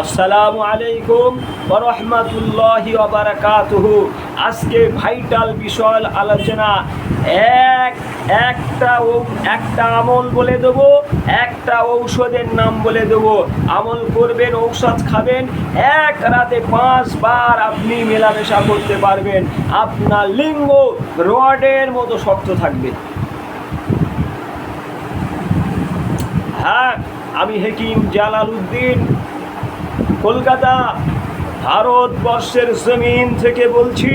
আসসালামু আলাইকুম রহমতুল্লাহি বারাকাতুহু। আজকে ভাইটাল বিষয় আলোচনা। এক, একটা ও, একটা আমল বলে দেবো, একটা ঔষধের নাম বলে দেবো। আমল করবেন, ঔষধ খাবেন, এক রাতে পাঁচবার আপনি মেলামেশা করতে পারবেন। আপনার লিঙ্গ রডের মতো শক্ত থাকবে। হ্যাঁ আমি হেকিম জালাল উদ্দিন কলকাতা ভারতবর্ষের জমিন থেকে বলছি,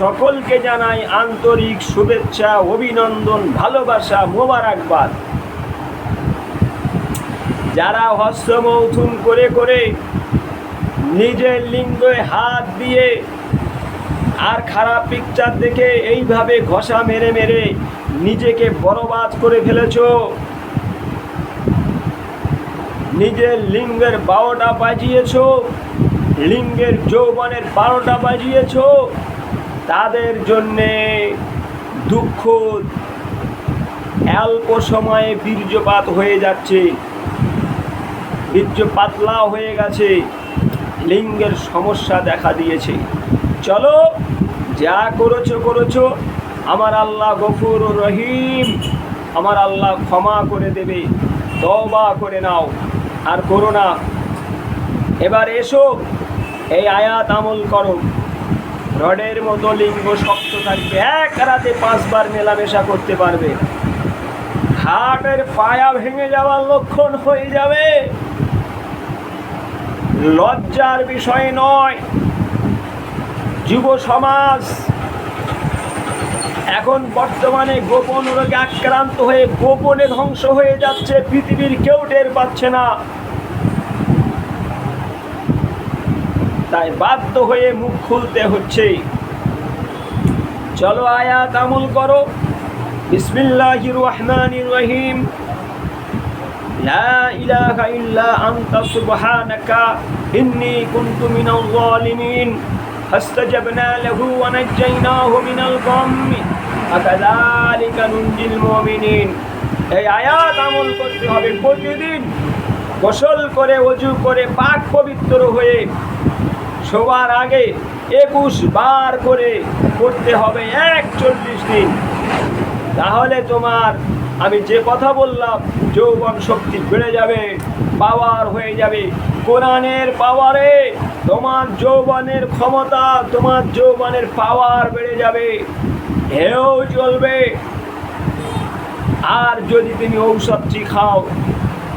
সকলকে জানাই আন্তরিক শুভেচ্ছা, অভিনন্দন, ভালোবাসা মোবারকবাদ যারা হস্তমৌথুন করে করে নিজের লিঙ্গে হাত দিয়ে আর খারাপ পিকচার দেখে এইভাবে ঘষা মেরে মেরে নিজেকে বরবাদ করে ফেলেছো নিজের লিঙ্গের বারোটা বাজিয়েছ, লিঙ্গের যৌবনের বারোটা বাজিয়েছ, তাদের জন্যে দুঃখ অল্প সময়ে বীর্যপাত হয়ে যাচ্ছে। বীর্য পাতলা হয়ে গেছে, লিঙ্গের সমস্যা দেখা দিয়েছে। চলো, যা করেছ করেছ। আমার আল্লাহ গফুর রহিম। আমার আল্লাহ ক্ষমা করে দেবে। তবা করে নাও। আর করো না। এবার এসো, এই আয়াত আমল করো। রডের মতো লিঙ্গ শক্ত থাকবে, এক রাতে পাঁচবার মেলামেশা করতে পারবে। হাটের পায়া ভেঙে যাওয়ার লক্ষণ হয়ে যাবে। লজ্জার বিষয় নয়, যুব সমাজ এখন বর্তমানে গোপন রোগে আক্রান্ত হয়ে গোপনে ধ্বংস হয়ে যাচ্ছে, পৃথিবীর কেউ টের পাচ্ছে না। তাই বাধ্য হয়ে মুখ খুলতে হচ্ছে। চলো আয়াত আমল করো। বিসমিল্লাহির রহমানির রহিম। লা ইলাহা ইল্লা আনতা সুবহানাকা, ইন্নী কুনতু মিনাল জালিমিন। فاستجبنا له ونجيناه من الغم وكذلك ننجي المؤمنين এই আয়াত আমল করতে হবে প্রতিদিন গোসল করে অজু করে পাক পবিত্র হয়ে শোবার আগে একুশ বার করে করতে হবে একচল্লিশ দিন তাহলে তোমার আমি যে কথা বললাম যৌবন শক্তি বেড়ে যাবে পাওয়ার হয়ে যাবে কোরআনের পাওয়ারে তোমার যৌবনের ক্ষমতা, তোমার যৌবনের পাওয়ার বেড়ে যাবে। হেও চলবে। আর যদি তুমি ঔষধটি খাও,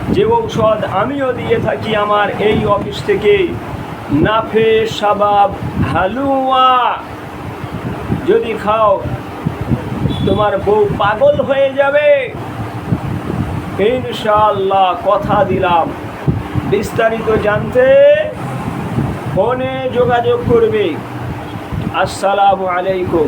যে ঔষধ আমিও দিয়ে থাকি আমার এই অফিস থেকে, নাফে সাবাব হালুয়া। যদি খাও, তোমার বউ পাগল হয়ে যাবে। ইনশাআল্লাহ কথা দিলাম। বিস্তারিত জানতে ফোনে যোগাযোগ করবে। আসসালামু আলাইকুম।